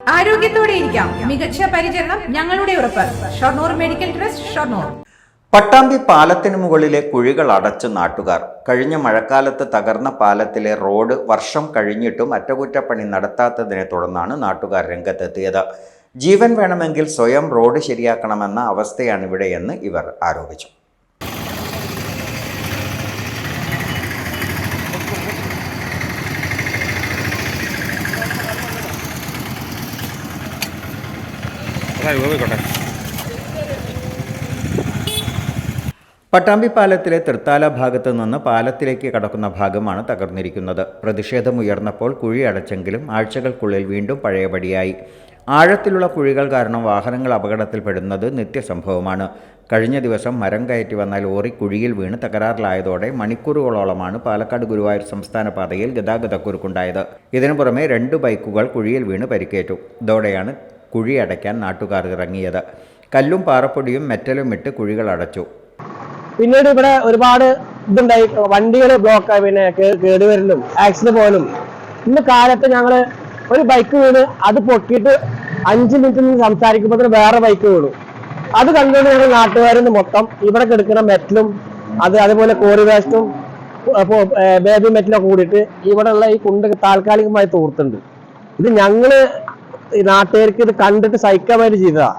ആരോഗ്യത്തോടെ ഇരിക്കാം. മികച്ച പരിചരണം ഞങ്ങളുടെ ഉറപ്പ്. Shoranur medical trust Shoranur. Pattambi പാലത്തിന് മുകളിലെ കുഴികൾ അടച്ച് നാട്ടുകാർ. കഴിഞ്ഞ മഴക്കാലത്ത് തകർന്ന പാലത്തിലെ റോഡ് വർഷം കഴിഞ്ഞിട്ടും അറ്റകുറ്റപ്പണി നടത്താത്തതിനെ തുടർന്നാണ് നാട്ടുകാർ രംഗത്തെത്തിയത്. ജീവൻ വേണമെങ്കിൽ സ്വയം റോഡ് ശരിയാക്കണമെന്ന അവസ്ഥയാണിവിടെയെന്ന് ഇവർ ആരോപിച്ചു. പട്ടാമ്പി പാലത്തിലെ തൃത്താല ഭാഗത്ത് നിന്ന് പാലത്തിലേക്ക് കടക്കുന്ന ഭാഗമാണ് തകർന്നിരിക്കുന്നത്. പ്രതിഷേധമുയർന്നപ്പോൾ കുഴി അടച്ചെങ്കിലും ആഴ്ചകൾക്കുള്ളിൽ വീണ്ടും പഴയപടിയായി. ആഴത്തിലുള്ള കുഴികൾ കാരണം വാഹനങ്ങൾ അപകടത്തിൽപ്പെടുന്നത് നിത്യസംഭവമാണ്. കഴിഞ്ഞ ദിവസം മരം കയറ്റി വന്നാൽ ലോറി കുഴിയിൽ വീണ് തകരാറിലായതോടെ മണിക്കൂറുകളോളമാണ് പാലക്കാട് ഗുരുവായൂർ സംസ്ഥാന പാതയിൽ ഗതാഗതക്കുരുക്കുണ്ടായത്. ഇതിനു പുറമെ രണ്ട് ബൈക്കുകൾ കുഴിയിൽ വീണ് പരിക്കേറ്റു. ഇതോടെയാണ് കുഴി അടയ്ക്കാൻ നാട്ടുകാർ ഇറങ്ങിയത് കല്ലും പാറപ്പൊടിയും മെറ്റലും ഇട്ട് കുഴികൾ അടച്ചു. പിന്നീട് ഇവിടെ ഒരുപാട് ഇതുണ്ടായി. വണ്ടികൾ ബ്ലോക്ക് പിന്നെ കേ- കേടുവരലും ആക്സിഡന്റ് പോലും ഇന്ന് കാലത്ത് ഞങ്ങൾ ഒരു ബൈക്ക് വീണ് അത് പൊക്കിയിട്ട് അഞ്ച് മിനിറ്റ് നിന്ന് സംസാരിക്കുമ്പോൾ വേറെ ബൈക്ക് വീണു. അത് കണ്ടുകൊണ്ട് ഞങ്ങൾ നാട്ടുകാരിൽ നിന്ന് മൊത്തം ഇവിടെ കിടക്കുന്ന മെറ്റലും അത് അതുപോലെ കോറി വേസ്റ്റും ബേബി മെറ്റലൊക്കെ കൂടിയിട്ട് ഇവിടെയുള്ള ഈ കുണ്ട് താൽക്കാലികമായി തൂർത്തുണ്ട്. ഇത് ഞങ്ങൾ ഈ നാട്ടുകാർക്ക് ഇത് കണ്ടിട്ട് സഹിക്കാൻ വേണ്ടി ചെയ്തതാ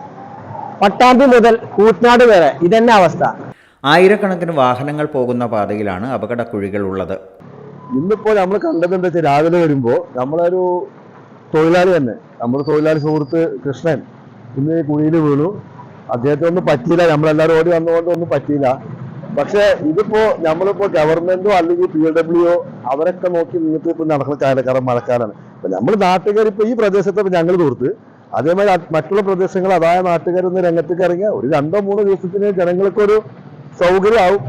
പട്ടാമ്പി മുതൽ കൂറ്റനാട് വരെ ഇതന്നെ അവസ്ഥ. ആയിരക്കണക്കിന് വാഹനങ്ങൾ പോകുന്ന പാതയിലാണ് അപകട കുഴികൾ ഉള്ളത്. ഇന്നിപ്പോ നമ്മൾ കണ്ടത് എന്താ വെച്ചാൽ രാവിലെ വരുമ്പോ നമ്മളൊരു തൊഴിലാളി തന്നെ. നമ്മുടെ തൊഴിലാളി സുഹൃത്ത് കൃഷ്ണൻ ഇന്ന് ഈ കുഴിയിൽ വീണു. അദ്ദേഹത്തെ ഒന്നും പറ്റിയില്ല. നമ്മളെല്ലാവരും ഓടി വന്നുകൊണ്ട് ഒന്നും പറ്റിയില്ല. പക്ഷേ ഇതിപ്പോ നമ്മളിപ്പോ ഗവൺമെന്റോ അല്ലെങ്കിൽ പി ഡബ്ല്യു അവരൊക്കെ നോക്കി നിന്നിട്ട് ഇപ്പൊ നടക്കുന്ന കാലക്കാലം മഴക്കാലാണ്. അപ്പൊ നമ്മൾ നാട്ടുകാർ ഇപ്പൊ ഈ പ്രദേശത്ത് ഞങ്ങൾ തീർത്ത് അതേമാതിരി മറ്റുള്ള പ്രദേശങ്ങൾ അതായ നാട്ടുകാരൊന്ന് രംഗത്തേക്ക് ഇറങ്ങിയ ഒരു രണ്ടോ മൂന്നോ ദിവസത്തിന് ജനങ്ങൾക്കൊരു സൗകര്യമാവും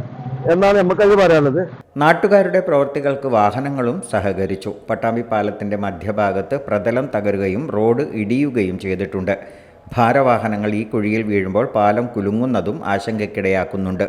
എന്നാണ് നമുക്കത് പറയാനുള്ളത്. നാട്ടുകാരുടെ പ്രവൃത്തികൾക്ക് വാഹനങ്ങളും സഹകരിച്ചു. പട്ടാമ്പി പാലത്തിന്റെ മധ്യഭാഗത്ത് പ്രതലം തകരുകയും റോഡ് ഇടിയുകയും ചെയ്തിട്ടുണ്ട്. ഭാരവാഹനങ്ങൾ ഈ കുഴിയിൽ വീഴുമ്പോൾ പാലം കുലുങ്ങുന്നതും ആശങ്കയ്ക്കിടയാക്കുന്നുണ്ട്.